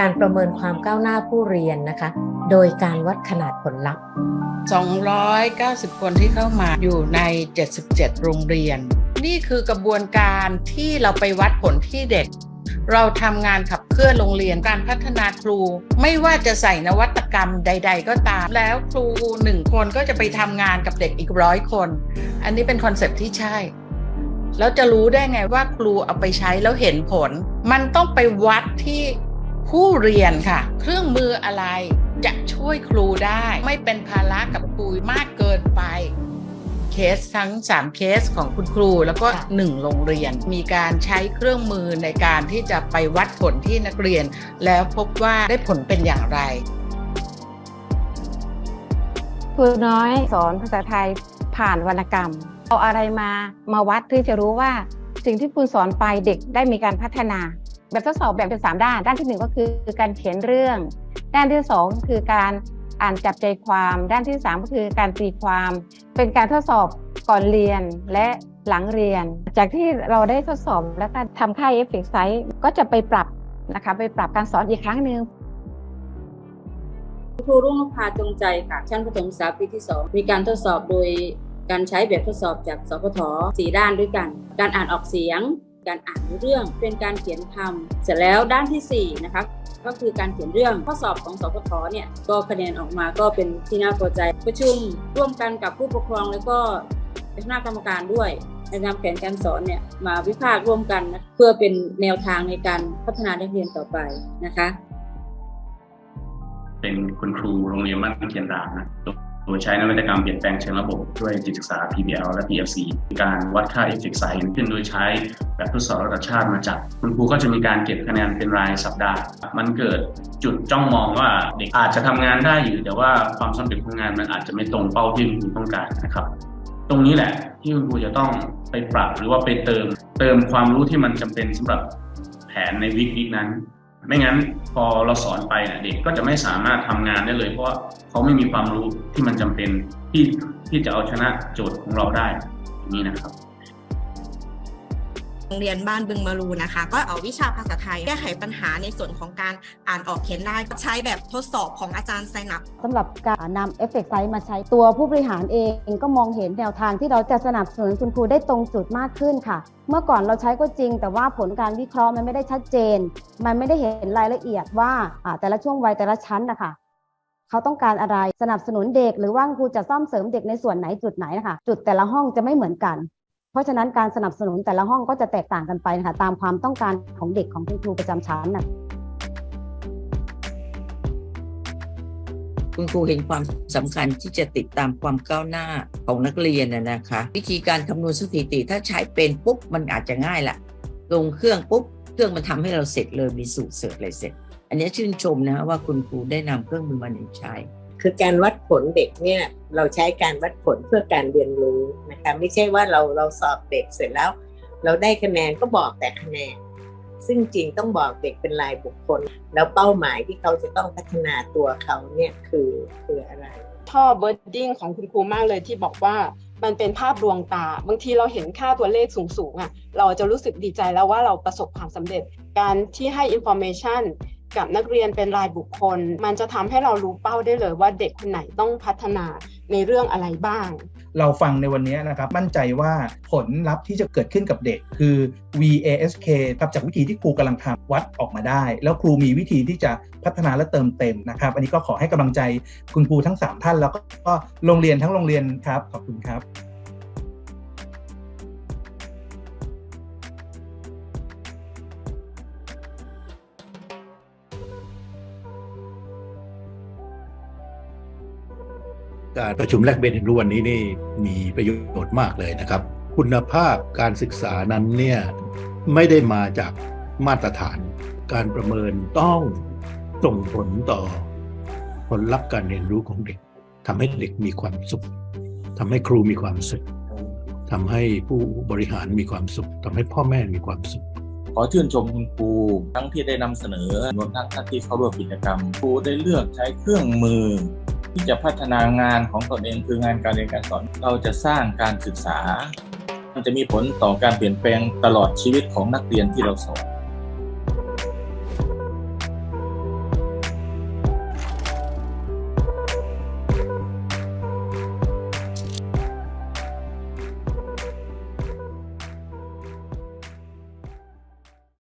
การประเมินความก้าวหน้าผู้เรียนนะคะ โดยการวัดขนาดผลลัพธ์ 290 คนที่เข้ามาอยู่ใน 77 โรงเรียน นี่คือกระบวนการที่เราไปวัดผลที่เด็ก เราทำงานขับเคลื่อนโรงเรียนการพัฒนาครู ไม่ว่าจะใส่นวัตกรรมใด ๆ ก็ตาม แล้วครูหนึ่งคนก็จะไปทำงานกับเด็กอีกร้อยคน อันนี้เป็นคอนเซปต์ที่ใช่แล้วจะรู้ได้ไงว่าครูเอาไปใช้แล้วเห็นผล มันต้องไปวัดที่ ผู้เรียนค่ะ เครื่องมืออะไรจะช่วยครูได้ ไม่เป็นภาระกับครูมากเกินไปเคสทั้ง 3 เคสของคุณครูแล้วก็ค่ะ1โรงเรียน มีการใช้เครื่องมือในการที่จะไปวัดผลที่นักเรียน แล้วพบว่าได้ผลเป็นอย่างไรครูน้อยสอนภาษาไทยผ่านวรรณกรรม เอาอะไรมามาวัดที่จะรู้ว่า สิ่งที่คุณสอนไปเด็กได้มีการพัฒนา แบบทดสอบแบ่งเป็นสามด้าน ด้านที่หนึ่งก็คือการเขียนเรื่อง ด้านที่สองคือการอ่านจับใจความ ด้านที่สามก็คือการตีความ เป็นการทดสอบก่อนเรียนและหลังเรียน จากที่เราได้ทดสอบแล้วก็ทำค่ายเอฟเฟกไซต์ก็จะไปปรับนะคะไปปรับการสอนอีกครั้งหนึ่งครูรุ่งนภาจงใจค่ะชั้นประถมศึกษาปีที่ 2 มีการทดสอบโดย การใช้แบบทดสอบจากสพทสี่ด้านด้วยกัน การอ่านออกเสียง การอ่านเรื่องเป็นการเขียนคำเสร็จแล้วด้านที่4นะคะก็คือการเขียนเรื่องข้อสอบของสพทเนี่ยก็คะแนนออกมาก็เป็นที่น่าพอใจ ประชุมร่วมกันกับผู้ปกครองแล้วก็คณะกรรมการด้วยในนำแผนการสอนเนี่ยมาวิพากษ์ร่วมกันนะเพื่อเป็นแนวทางในการพัฒนานักเรียนต่อไปนะคะ เป็นคุณครูโรงเรียนบ้านเทียนรานะ โดยใช้นวัตกรรมเปลี่ยนแปลงเชิงระบบด้วยจิตศึกษา PBL และ PLC การวัดค่า Effect Size ขึ้นโดยใช้แบบทดสอบระดับชาติมาจัด คุณครูก็จะมีการเก็บคะแนนเป็นรายสัปดาห์ มันเกิดจุดจ้องมองว่าเด็กอาจจะทำงานได้อยู่ แต่ว่าความสำเร็จของงานมันอาจจะไม่ตรงเป้าที่คุณครูต้องการนะครับ ตรงนี้แหละที่คุณครูจะต้องไปปรับหรือว่าไปเติม เติมความรู้ที่มันจำเป็นสำหรับแผนในวิกวิกนั้น ไม่งั้นพอเราสอนไปเนี่ยเด็กก็จะไม่สามารถทำงานได้เลย เพราะเขาไม่มีความรู้ที่มันจำเป็นที่ที่จะเอาชนะโจทย์ของเราได้อย่างนี้นะครับ รงเรียนบ้านบึงมารูนะคะ ก็เอาวิชาภาษาไทยแก้ไขปัญหาในส่วนของการอ่านออกเขียนได้ใช้แบบทดสอบของอาจารย์ไซนับสำหรับการนำเอฟเฟกไซต์มาใช้ตัวผู้บริหารเองก็มองเห็นแนวทางที่เราจะสนับสนุนคุณครูได้ตรงจุดมากขึ้นค่ะ เมื่อก่อนเราใช้ก็จริง แต่ว่าผลการวิเคราะห์มันไม่ได้ชัดเจน มันไม่ได้เห็นรายละเอียดว่าแต่ละช่วงวัยแต่ละชั้นนะคะเขาต้องการอะไรสนับสนุนเด็ก หรือว่าครูจะซ่อมเสริมเด็กในส่วนไหนจุดไหนนะคะจุดแต่ละห้องจะไม่เหมือนกัน เพราะฉะนั้นการสนับสนุนแต่ละห้องก็จะแตกต่างกันไปนะคะตามความต้องการของเด็กของคุณครูประจำชั้นนะคุณครูเห็นความสำคัญที่จะติดตามความก้าวหน้าของนักเรียนนะคะ วิธีการคำนวณสถิติถ้าใช้เป็นปุ๊บมันอาจจะง่ายละลงเครื่องปุ๊บเครื่องมันทำให้เราเสร็จเลยมีสูตรเสร็จอะไรเสร็จ อันนี้ชื่นชมนะว่าคุณครูได้นำเครื่องมือมาใช้ คือการวัดผลเด็กเนี่ยเราใช้การวัดผลเพื่อการเรียนรู้นะคะไม่ใช่ว่าเราเราสอบเด็กเสร็จแล้ว เราได้คะแนนก็บอกแต่คะแนน ซึ่งจริงต้องบอกเด็กเป็นรายบุคคล แล้วเป้าหมายที่เขาจะต้องพัฒนาตัวเขาเนี่ยคือคืออะไรชอบเบิร์ดดิ้งของคุณครูมากเลยที่บอกว่ามันเป็นภาพลวงตา บางทีเราเห็นค่าตัวเลขสูงๆอะเราจะรู้สึกดีใจแล้วว่าเราประสบความสำเร็จการที่ให้ information กับนักเรียนเป็นรายบุคคล มันจะทำให้เรารู้เป้าได้เลยว่าเด็กคนไหนต้องพัฒนาในเรื่องอะไรบ้าง เราฟังในวันนี้นะครับ มั่นใจว่าผลลัพธ์ที่จะเกิดขึ้นกับเด็กคือ VASK ครับจากวิธีที่ครูกำลังทำวัดออกมาได้ แล้วครูมีวิธีที่จะพัฒนาและเติมเต็มนะครับ อันนี้ก็ขอให้กำลังใจคุณครูทั้ง 3 ท่าน แล้วก็โรงเรียนทั้งโรงเรียนครับขอบคุณครับ การประชุมแลกเปลี่ยนเรียนรู้วันนี้นี่มีประโยชน์มากเลยนะครับ คุณภาพการศึกษานั้นเนี่ยไม่ได้มาจากมาตรฐาน การประเมินต้องส่งผลต่อผลลัพธ์การเรียนรู้ของเด็กทำให้เด็กมีความสุขทำให้ครูมีความสุขทำให้ผู้บริหารมีความสุขทำให้พ่อแม่มีความสุขขอชื่นชมคุณครูทั้งที่ได้นำเสนอรวมทั้งท่านที่เข้าร่วมกิจกรรมครูได้เลือกใช้เครื่องมือ ที่จะพัฒนางานของตนเองคืองานการเรียนการสอน เราจะสร้างการศึกษา มันจะมีผลต่อการเปลี่ยนแปลงตลอดชีวิตของนักเรียนที่เราสอน